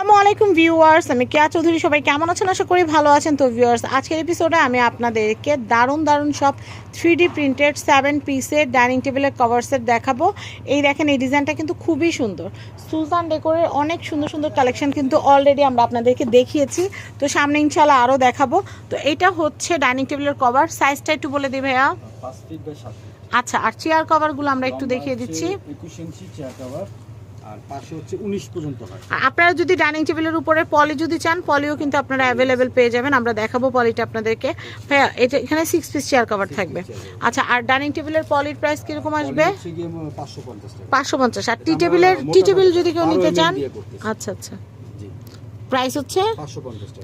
আসসালামু আলাইকুম ভিউয়ার্স আমি কেয়া চৌধুরী সবাই কেমন আছেন? আশা করি ভালো আছেন। তো ভিউয়ার্স আজকের এপিসোডে আমি আপনাদেরকে দারুণ দারুণ সব থ্রি ডি প্রিন্টেড সেভেন পিসের ডাইনিং টেবিলের কভার সেট দেখাবো। এই দেখেন এই ডিজাইনটা কিন্তু খুবই সুন্দর। সুলতান ডেকোরের অনেক সুন্দর সুন্দর কালেকশন কিন্তু অলরেডি আমরা আপনাদেরকে দেখিয়েছি। তো সামনে ইনশাল্লাহ আরও দেখাবো। তো এটা হচ্ছে ডাইনিং টেবিলের কভার সাইজটা একটু বলে দিই ভাইয়া। আচ্ছা আর চেয়ার কভারগুলো আমরা একটু দেখিয়ে দিচ্ছি। ইঞ্চি চেয়ার কভার আর পাশে হচ্ছে উনিশ পর্যন্ত হয়। আর আপনারা যদি ডাইনিং টেবিলের উপরে পলি যদি চান পলিও কিন্তু আপনারা অ্যাভেলেবেল পেয়ে যাবেন। আমরা দেখাবো পলিটা আপনাদেরকে। এটা এখানে সিক্স পিস চেয়ার কভার থাকবে। আচ্ছা আর ডাইনিং টেবিলের পলির প্রাইস কীরকম আসবে? পলি হচ্ছে গিয়ে পাঁচশো পঞ্চাশ টাকা। পাঁচশো পঞ্চাশ। আর টি টেবিলের টি টেবিল যদি কেউ নিতে চান আচ্ছা আচ্ছা। প্রাইস হচ্ছে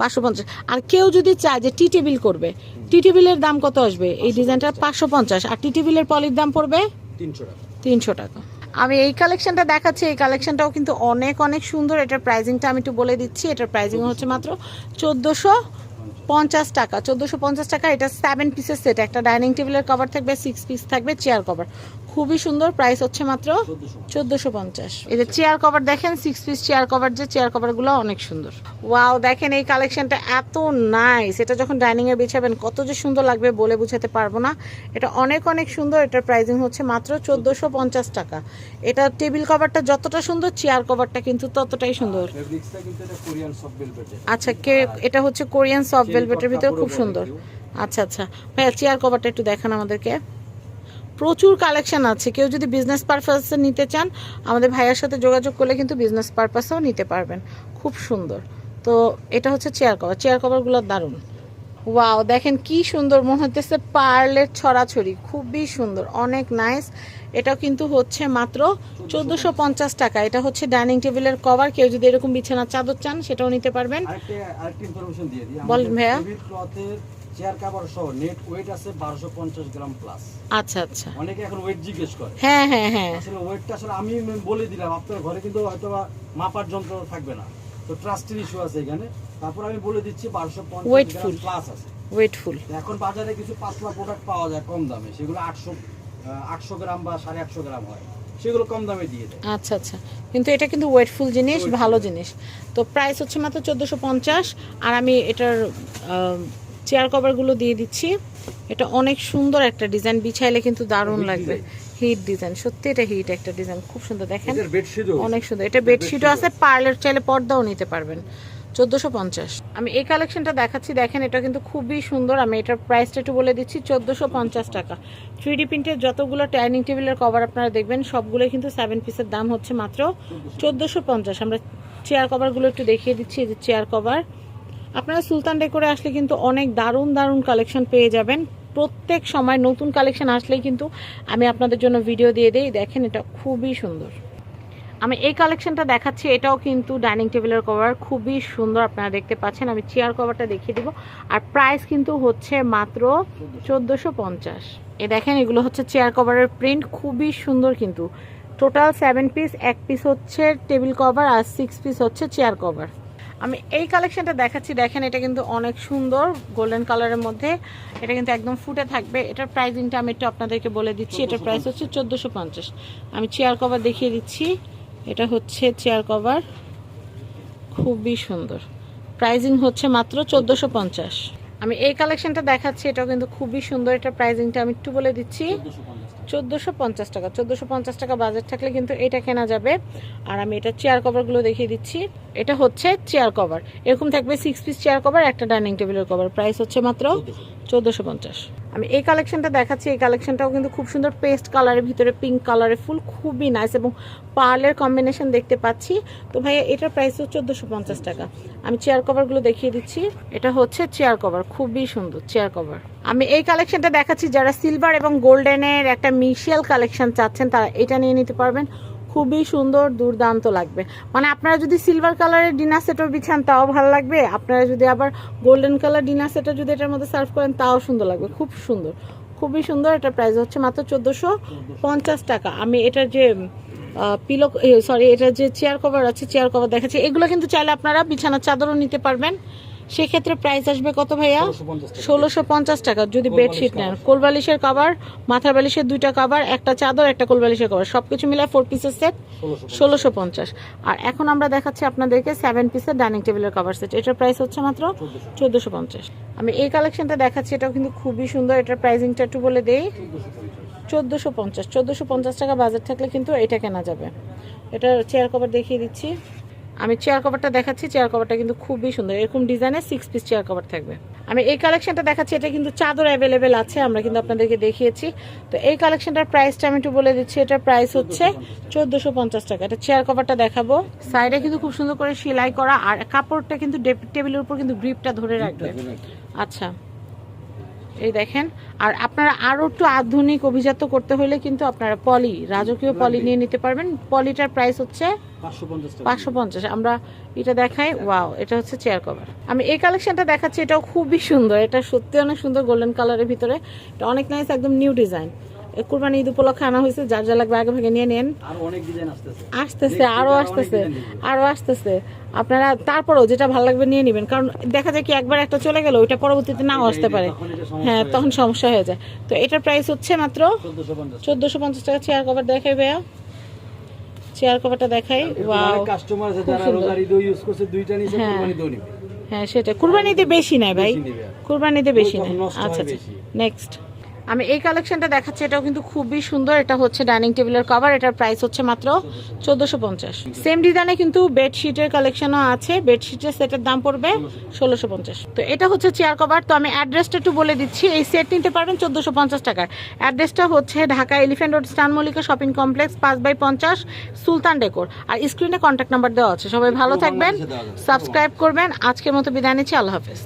পাঁচশো পঞ্চাশ আর কেউ যদি চায় যে টি টেবিল করবে টি টেবিলের দাম কত আসবে? এই ডিজাইনটার পাঁচশো পঞ্চাশ। আর টি টেবিলের পলির দাম পড়বে? তিনশো টাকা। তিনশো টাকা। আমি এই কালেকশনটা দেখাচ্ছি, এই কালেকশনটাও কিন্তু অনেক অনেক সুন্দর। এটার প্রাইজিংটা আমি একটু বলে দিচ্ছি। এটার প্রাইজিং হচ্ছে মাত্র চোদ্দোশো পঞ্চাশ টাকা। চোদ্দোশো পঞ্চাশ টাকা, এটা সেভেন পিসের সেট একটা ডাইনিং টেবিলের কভার থাকবে সিক্স পিস থাকবে চেয়ার কভার খুবই সুন্দর প্রাইস হচ্ছে মাত্র চোদ্দশো পঞ্চাশ। যে চেয়ার কভার দেখেন সিক্স পিস চেয়ার কভার যে চেয়ার কভারগুলো অনেক সুন্দর। ওয়াও দেখেন এই কালেকশনটা এত নাইস এটা যখন ডাইনিং এ বিছাবেন কত যে সুন্দর লাগবে বলে বুঝাতে পারব না। এটা অনেক অনেক সুন্দর। এটার প্রাইসিং হচ্ছে মাত্র চোদ্দোশো পঞ্চাশ টাকা। এটা টেবিল কভারটা যতটা সুন্দর চেয়ার কভারটা কিন্তু ততটাই সুন্দর। বেলভেটের আচ্ছা কে এটা হচ্ছে কোরিয়ান সফট ভেলভেটের ভিতরে খুব সুন্দর। আচ্ছা আচ্ছা। ভাইয়া চেয়ার কভারটা একটু দেখান আমাদেরকে। প্রচুর কালেকশন আছে। কেউ যদি বিজনেস পারপাসে নিতে চান আমাদের ভাইয়ার সাথে যোগাযোগ করলে কিন্তু বিজনেস পারপাসেও নিতে পারবেন। খুব সুন্দর। তো এটা হচ্ছে চেয়ার কভার চেয়ার কভারগুলো দারুণ। ওয়াও দেখেন কি সুন্দর মনে হতেছে পার্লের ছড়াছড়ি। খুবই সুন্দর অনেক নাইস এটা কিন্তু হচ্ছে মাত্র চোদ্দোশো পঞ্চাশ টাকা। এটা হচ্ছে ডাইনিং টেবিলের কভার কেউ যদি এরকম বিছানার চাদর চান সেটাও নিতে পারবেন। বলেন ভাইয়া। চেয়ার কভার সহ নেট ওয়েট আছে বারোশো পঞ্চাশ গ্রাম প্লাস আচ্ছা আচ্ছা। অনেকে এখন ওয়েট জিজ্ঞেস করে। হ্যাঁ হ্যাঁ হ্যাঁ। আসলে ওয়েটটা আসলে আমি বলে দিলাম আপনার ঘরে কিন্তু হয়তো মাপার যন্ত্র থাকবে না। তো ট্রাস্টের ইস্যু আছে এখানে। তারপর আমি বলে দিচ্ছি বারোশো পঞ্চাশ Weightful. গ্রাম প্লাস আছে। ওয়েটফুল এখন বাজারে কিছু পাতলা প্রোডাক্ট পাওয়া যায় কম দামে। সেগুলো আটশো আটশো গ্রাম বা সাড়ে আটশো গ্রাম হয়। সেগুলো কম দামে দিয়ে দেয়। আচ্ছা আচ্ছা। কিন্তু এটা কিন্তু ওয়েটফুল জিনিস ভালো জিনিস। তো প্রাইস হচ্ছে মাত্র চোদ্দোশো পঞ্চাশ আর আমি এটার চেয়ার কভারগুলো দিয়ে দিচ্ছি। এটা অনেক সুন্দর একটা ডিজাইন বিছাইলে কিন্তু দারুণ লাগবে। হিট ডিজাইন সত্যি এটা হিট একটা ডিজাইন খুব সুন্দর দেখেন। অনেক সুন্দর এটা বেডশিটও আছে পার্লার চাইলে পর্দাও নিতে পারবেন চোদ্দোশো পঞ্চাশ। আমি এই কালেকশনটা দেখাচ্ছি দেখেন এটা কিন্তু খুবই সুন্দর আমি এটার প্রাইসটা একটু বলে দিচ্ছি চোদ্দোশো পঞ্চাশ টাকা। থ্রি ডি প্রিন্টের যতগুলো ডাইনিং টেবিলের কভার আপনারা দেখবেন সবগুলোই কিন্তু সেভেন পিসের দাম হচ্ছে মাত্র চোদ্দোশো পঞ্চাশ। আমরা চেয়ার কভারগুলো একটু দেখিয়ে দিচ্ছি এই যে চেয়ার কভার আপনারা সুলতান ডেকোরে আসলে কিন্তু অনেক দারুণ দারুণ কালেকশন পেয়ে যাবেন। প্রত্যেক সময় নতুন কালেকশন আসলেই কিন্তু আমি আপনাদের জন্য ভিডিও দিয়ে দিই। দেখেন, এটা খুবই সুন্দর। আমি এই কালেকশনটা দেখাচ্ছি, এটাও কিন্তু ডাইনিং টেবিলের কভার খুবই সুন্দর আপনারা দেখতে পাচ্ছেন। আমি চেয়ার কভারটা দেখিয়ে দিব। আর প্রাইস কিন্তু হচ্ছে মাত্র চোদ্দোশো পঞ্চাশ। এ দেখেন, এগুলো হচ্ছে চেয়ার কভারের প্রিন্ট খুবই সুন্দর কিন্তু। টোটাল সেভেন পিস এক পিস হচ্ছে টেবিল কভার আর সিক্স পিস হচ্ছে চেয়ার কভার আমি এই কালেকশনটা দেখাচ্ছি। দেখেন এটা কিন্তু অনেক সুন্দর গোল্ডেন কালারের মধ্যে। এটা কিন্তু একদম ফুটে থাকবে। এটার প্রাইসিংটা আমি একটু আপনাদেরকে বলে দিচ্ছি। এটার প্রাইস হচ্ছে চোদ্দোশো পঞ্চাশ। আমি চেয়ার কভার দেখিয়ে দিচ্ছি। এটা হচ্ছে চেয়ার কভার খুবই সুন্দর। প্রাইজিং হচ্ছে মাত্র চোদ্দোশো পঞ্চাশ। আমি এই কালেকশনটা দেখাচ্ছি এটাও কিন্তু খুবই সুন্দর এটা প্রাইজিংটা আমি একটু বলে দিচ্ছি। চোদ্দোশো পঞ্চাশ টাকা চোদ্দোশো পঞ্চাশ টাকা বাজেট থাকলে কিন্তু এটা কেনা যাবে। আর আমি এটা চেয়ার কভারগুলো দেখিয়ে দিচ্ছি। এটা হচ্ছে চেয়ার কভার এরকম থাকবে সিক্স পিস চেয়ার কভার একটা ডাইনিং টেবিলের কভার প্রাইস হচ্ছে মাত্র চোদ্দোশো পঞ্চাশ। আমি এই কালেকশনটা দেখাচ্ছি, এই কালেকশনটাও কিন্তু খুব সুন্দর পেস্ট কালারের ভিতরে পিঙ্ক কালারের ফুল, খুবই নাইস এবং পার্লের কম্বিনেশন দেখতে পাচ্ছি। তো ভাইয়া, এটার প্রাইস হচ্ছে চোদ্দোশো পঞ্চাশ টাকা। আমি চেয়ার কভারগুলো দেখিয়ে দিচ্ছি। এটা হচ্ছে চেয়ার কভার খুবই সুন্দর চেয়ার কভার আমি এই কালেকশনটা দেখাচ্ছি যারা সিলভার এবং গোল্ডেনের একটা মিশিয়াল কালেকশন চাচ্ছেন, তারা এটা নিয়ে নিতে পারবেন। খুবই সুন্দর, দুর্দান্ত লাগবে। মানে আপনারা যদি সিলভার কালারের ডিনার সেটও বিছান, তাও ভালো লাগবে। আপনারা যদি আবার গোল্ডেন কালার ডিনার সেটও যদি এটার মধ্যে সার্ভ করেন, তাও সুন্দর লাগবে। খুব সুন্দর। খুবই সুন্দর এটার প্রাইস হচ্ছে মাত্র চোদ্দোশো পঞ্চাশ টাকা। আমি এটার যে পিলো সরি এটার যে চেয়ার কভার আছে চেয়ার কভার দেখাচ্ছি। এগুলো কিন্তু চাইলে আপনারা বিছানার চাদরও নিতে পারবেন। সেক্ষেত্রে প্রাইস আসবে কত ভাইয়া? ষোলোশো পঞ্চাশ টাকা। যদি বেডশিট নেন। কোলবালিশের কোল বালিশের কভার মাথার বালিশের দুইটা কভার একটা চাদর একটা কোল বালিশের কভার সবকিছু মিলে ফোর পিসের সেট ষোলোশো পঞ্চাশ। আর এখন আমরা দেখাচ্ছি আপনাদেরকে সেভেন পিসের ডাইনিং টেবিলের কভার সেট এটার প্রাইস হচ্ছে মাত্র 1450 চোদ্দোশো পঞ্চাশ। আমি এই কালেকশনটা দেখাচ্ছি এটাও কিন্তু খুবই সুন্দর। এটার প্রাইসিংটা একটু বলে দেই। 1450 চোদ্দোশো পঞ্চাশ। চোদ্দোশো পঞ্চাশ টাকা বাজার থাকলে কিন্তু এটা কেনা যাবে। এটা চেয়ার কভার দেখিয়ে দিচ্ছি। আমি চেয়ার কভারটা দেখাচ্ছি চেয়ার কভারটা কিন্তু খুবই সুন্দর। এরকম ডিজাইনের সিক্স পিস চেয়ার কভার থাকবে। আমি এই কালেকশনটা দেখাচ্ছি এটা কিন্তু চাদর অ্যাভেলেবেল আছে আমরা কিন্তু আপনাদেরকে দেখিয়েছি। তো এই কালেকশনটার প্রাইসটা আমি একটু বলে দিচ্ছি এটার প্রাইস হচ্ছে চোদ্দোশো পঞ্চাশ টাকা। এটা চেয়ার কভারটা দেখাবো। সাইডে কিন্তু খুব সুন্দর করে সেলাই করা আর কাপড়টা কিন্তু টেবিলের উপর কিন্তু গ্রিপটা ধরে রাখবে। আচ্ছা। এই দেখেন আর আপনারা আরও একটু আধুনিক অভিজাত করতে হলে কিন্তু আপনারা পলি রাজকীয় পলি নিয়ে নিতে পারবেন। পলিটার প্রাইস হচ্ছে 550 টাকা পাঁচশো পঞ্চাশ আমরা এটা দেখাই ওয়াও এটা হচ্ছে চেয়ার কভার আমি এই কালেকশনটা দেখাচ্ছি এটাও খুবই সুন্দর এটা সত্যি অনেক সুন্দর গোল্ডেন কালারের ভিতরে। এটা অনেক নাইস একদম নিউ ডিজাইন কুরবানি ঈদ উপলক্ষে আনা হয়েছে যার যা লাগবে আগে ভাগে নিয়ে নেন। আসতেছে। আসতেছে Next আরও আসতেছে অনেক design দেখব। আরও আসতেছে। আপনারা তারপরেও যেটা ভালো লাগবে নিয়ে নেবেন কারণ দেখা যায় কি একবার একটা চলে গেল ওইটা পরবর্তীতে নাও আসতে পারে। হ্যাঁ তখন সমস্যা হয়ে যায়। তো এটার প্রাইস হচ্ছে মাত্র 1450 চোদ্দোশো পঞ্চাশ টাকা চেয়ার কভার দেখাই ভাইয়া। চেয়ার কভারটা দেখাই। ওয়াও কাস্টমার যারা। রোজার ঈদও ইউজ করছে দুইটা নিছে হ্যাঁ। কুরবানি দও নিবে। হ্যাঁ সেটা কুরবানিতে বেশি নাই ভাই। কুরবানিতে বেশি নাই আচ্ছা আচ্ছা। নেক্সট আমি এই কালেকশনটা দেখাচ্ছি এটাও কিন্তু খুবই সুন্দর। এটা হচ্ছে ডাইনিং টেবিলের কভার এটার প্রাইস হচ্ছে মাত্র চোদ্দোশো পঞ্চাশ। সেম ডিজাইনে কিন্তু বেডশিটের কালেকশনও আছে। বেডশিটের সেটের দাম পড়বে ষোলোশো পঞ্চাশ। তো এটা হচ্ছে চেয়ার কভার তো আমি অ্যাড্রেসটা একটু বলে দিচ্ছি। এই সেট নিতে পারবেন চোদ্দোশো পঞ্চাশ টাকার অ্যাড্রেসটা হচ্ছে ঢাকা এলিফ্যান্ট রোড স্টান মল্লিকা শপিং কমপ্লেক্স পাঁচ বাই পঞ্চাশ সুলতান ডেকোর আর স্ক্রিনে কন্ট্যাক্ট নাম্বার দেওয়া আছে। সবাই ভালো থাকবেন। সাবস্ক্রাইব করবেন। আজকের মতো বিদায় নিচ্ছি। আল্লাহ হাফেজ।